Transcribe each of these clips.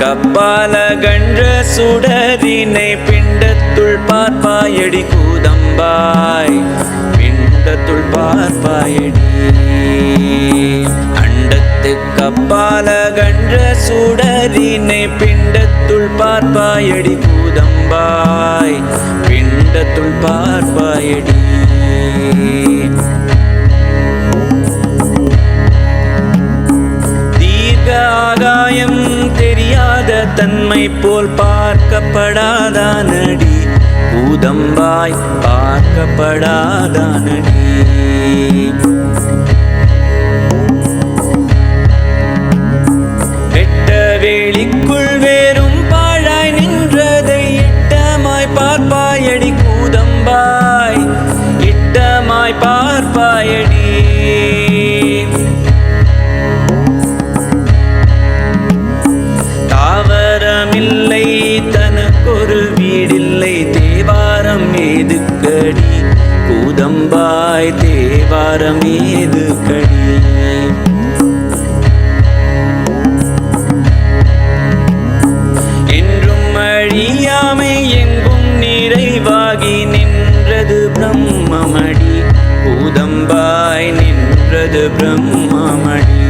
கப்பால கன்ற சுடரினை பிண்டத்துள் பார்ப்பாயடி கூதம்பாய். பிண்டத்துள் பார்ப்பாயடி. அண்டத்து கப்பால கன்ற சுடரினை பிண்டத்துள் பார்ப்பாயடி கூதம்பாய். பிண்டத்துள் பார்ப்பாயடி. தன்மை போல் பார்க்கப்படாதானடி? பூதம்பாய் பார்க்கப்படாதானடி? வெட்ட கூதம்பாய் தேவாரம் ஏது ஏதுக்கடி என்றும் அழியாமை எங்கும் நிறைவாகி நின்றது பிரம்மமடி. பூதம்பாய் நின்றது பிரம்மமடி.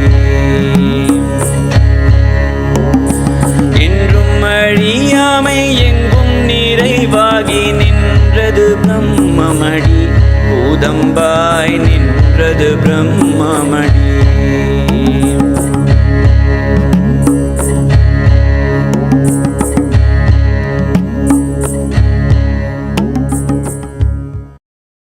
என்றும் அழியாமை எங்கும் நிறைவாகி நின்றது பிரம்மமடி. பூதம்பாய் நின்றது பிரம்மமணி.